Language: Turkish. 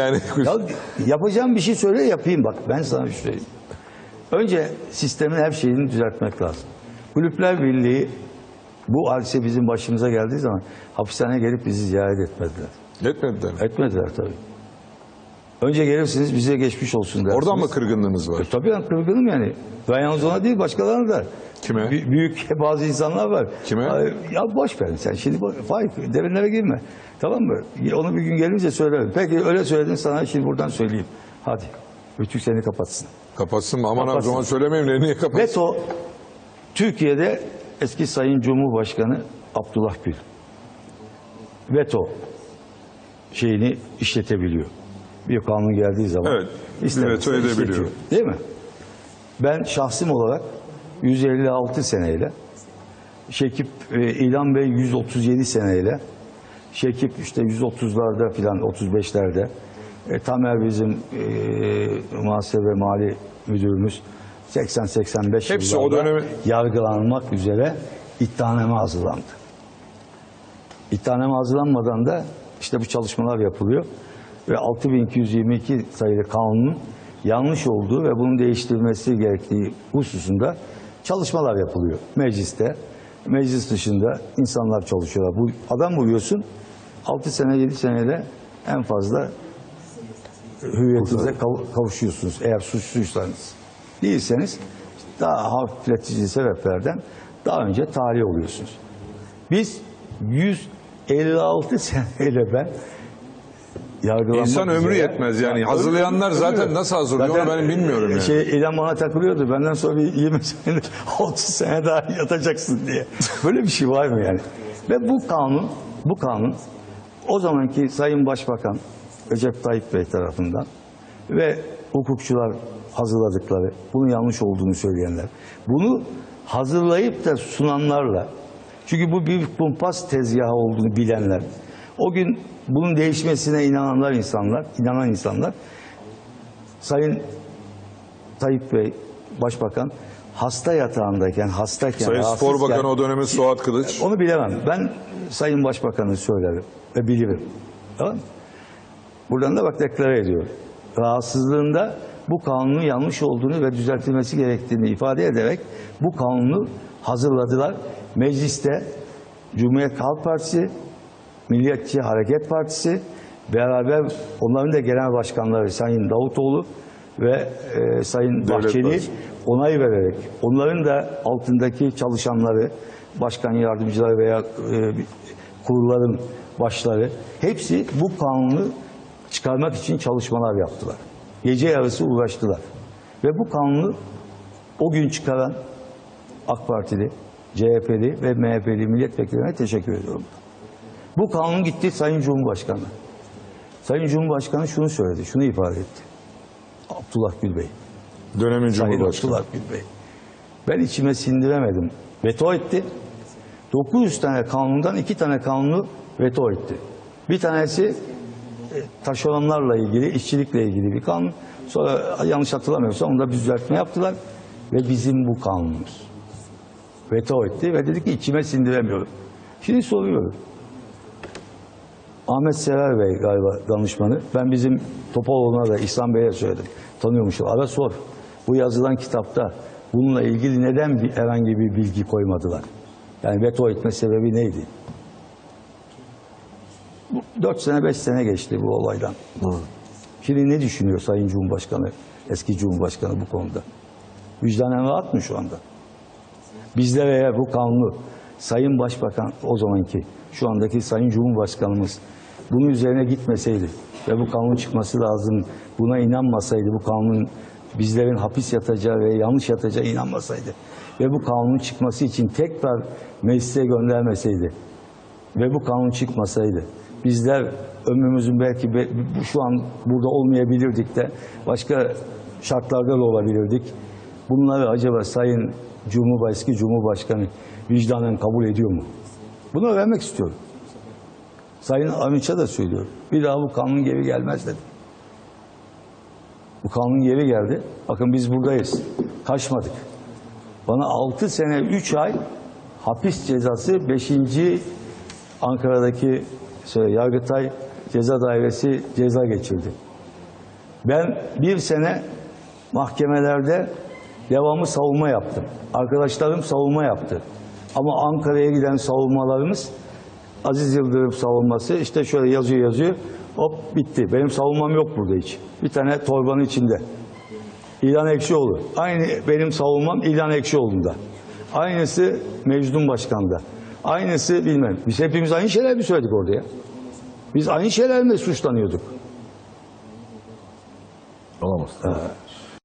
Yani Ya yapacağım bir şey söyle yapayım bak ben sana bir şey söyleyeyim. Önce sistemin her şeyini düzeltmek lazım. Kulüpler Birliği bu hadise bizim başımıza geldiği zaman hapishaneye gelip bizi ziyaret etmediler. etmediler. Etmediler tabii. Önce gelirsiniz bize geçmiş olsun dersiniz. Oradan mı kırgınlığınız var? E, tabii ben kırgınım yani. Ben yalnız ona değil başkalarına da. Kime? Bü- büyük bazı insanlar var. Kime? Ya boş verin sen şimdi bak- Faik derinlere girme. Tamam mı? Onu bir gün gelince söylerim. Peki öyle söyledin sana şimdi buradan söyleyeyim. Hadi. Rütük seni kapatsın. Kapatsın mı? Aman abi Kapatsın. zaman söylemeyeyim de niye kapatsın? Veto Türkiye'de eski Sayın Cumhurbaşkanı Abdullah Gül veto şeyini işletebiliyor. Bir kanun geldiği zaman Evet, veto edebiliyor. Değil mi? Ben şahsım olarak 156 seneyle. Şekip e, İlhan Bey 137 seneyle. Şekip işte 130'larda filan 35'lerde e, Tamer bizim e, muhasebe mali müdürümüz. 80-85 Hepsi o dönemi- yargılanmak üzere iddianame hazırlandı. İddianame hazırlanmadan da işte bu çalışmalar yapılıyor. Ve 6222 sayılı kanunun yanlış olduğu ve bunun değiştirilmesi gerektiği hususunda çalışmalar yapılıyor mecliste. Meclis dışında insanlar çalışıyorlar. Bu adam vuruyorsun 6 sene 7 senede en fazla hüviyetinize kav- kavuşuyorsunuz eğer suçluysanız. Değilseniz daha hafifletici sebeplerden daha önce tahliye oluyorsunuz. Biz 156 seneyle ben yargılanmak İnsan ömrü üzere- yetmez yani. Ya, Hazırlayanlar zaten ömrü. nasıl hazırlıyor onu Zaten, ben bilmiyorum yani. Şey, İlhan bana takılıyordu. Benden sonra bir 20 sene, 30 sene daha yatacaksın diye. Böyle bir şey var mı yani? Ve bu kanun, bu kanun o zamanki Sayın Başbakan Recep Tayyip Bey tarafından ve hukukçular hazırladıkları, bunun yanlış olduğunu söyleyenler, bunu hazırlayıp da sunanlarla, çünkü bu bir kumpas tezgahı olduğunu bilenler, o gün bunun değişmesine inananlar insanlar, inanan insanlar, Sayın Tayyip Bey, Başbakan, hasta yatağındayken, hastayken, Sayın Spor Bakanı o dönemin Suat Kılıç. onu bilemem. Ben Sayın Başbakan'ı söylerim ve bilirim. Tamam mı? Buradan da bak deklare ediyorum. Rahatsızlığında bu kanunun yanlış olduğunu ve düzeltilmesi gerektiğini ifade ederek bu kanunu hazırladılar. Mecliste Cumhuriyet Halk Partisi, Milliyetçi Hareket Partisi beraber onların da genel başkanları Sayın Davutoğlu ve e, Sayın Devlet Bahçeli Bahçeli. onay vererek onların da altındaki çalışanları, başkan yardımcıları veya e, kurulların başları hepsi bu kanunu çıkarmak için çalışmalar yaptılar. Gece yarısı uğraştılar. Ve bu kanunu o gün çıkaran AK Partili, CHP'li ve MHP'li milletvekillerine teşekkür ediyorum. Bu kanun gitti Sayın Cumhurbaşkanı. Sayın Cumhurbaşkanı şunu söyledi, şunu ifade etti. Abdullah Gül Bey. Dönemin Sayın Cumhurbaşkanı. Abdullah Gül Bey. Ben içime sindiremedim. Veto etti. 900 tane kanundan iki tane kanunu veto etti. Bir tanesi e, taşeronlarla ilgili, işçilikle ilgili bir kanun. Sonra yanlış hatırlamıyorsam onda bir düzeltme yaptılar. Ve bizim bu kanunumuz. Veto etti ve dedi ki içime sindiremiyorum. Şimdi soruyorum. Ahmet Sever Bey galiba danışmanı. Ben bizim Topaloğlu'na da İhsan Bey'e söyledim. Tanıyormuşum. Ara sor. Bu yazılan kitapta bununla ilgili neden bir, herhangi bir bilgi koymadılar? Yani veto etme sebebi neydi? Bu 4 sene 5 sene geçti bu olaydan. Şimdi ne düşünüyor Sayın Cumhurbaşkanı, eski Cumhurbaşkanı bu konuda? Vicdanen rahat mı şu anda? Bizlere eğer bu kanunu Sayın Başbakan o zamanki şu andaki Sayın Cumhurbaşkanımız bunun üzerine gitmeseydi ve bu kanun çıkması lazım buna inanmasaydı bu kanunun bizlerin hapis yatacağı ve yanlış yatacağı inanmasaydı ve bu kanunun çıkması için tekrar meclise göndermeseydi ve bu kanun çıkmasaydı bizler ömrümüzün belki be- şu an burada olmayabilirdik de başka şartlarda da olabilirdik. Bunları acaba Sayın Cumhurbaşkanı, Cumhurbaşkanı vicdanen kabul ediyor mu? Bunu öğrenmek istiyorum. Sayın Arınç'a da söylüyorum. Bir daha bu kanun geri gelmez dedim. Bu kanun geri geldi. Bakın biz buradayız. Kaçmadık. Bana 6 sene 3 ay hapis cezası 5. Ankara'daki şey, Yargıtay Ceza Dairesi ceza geçirdi. Ben bir sene mahkemelerde devamlı savunma yaptım. Arkadaşlarım savunma yaptı. Ama Ankara'ya giden savunmalarımız Aziz Yıldırım savunması işte şöyle yazıyor yazıyor hop bitti. Benim savunmam yok burada hiç. Bir tane torbanın içinde. İlhan Ekşioğlu. Aynı benim savunmam İlhan Ekşioğlu'nda. Aynısı Mecnun Başkan'da. Aynısı bilmem. Biz hepimiz aynı şeyler mi söyledik orada ya? Biz aynı şeylerle suçlanıyorduk. Olamaz.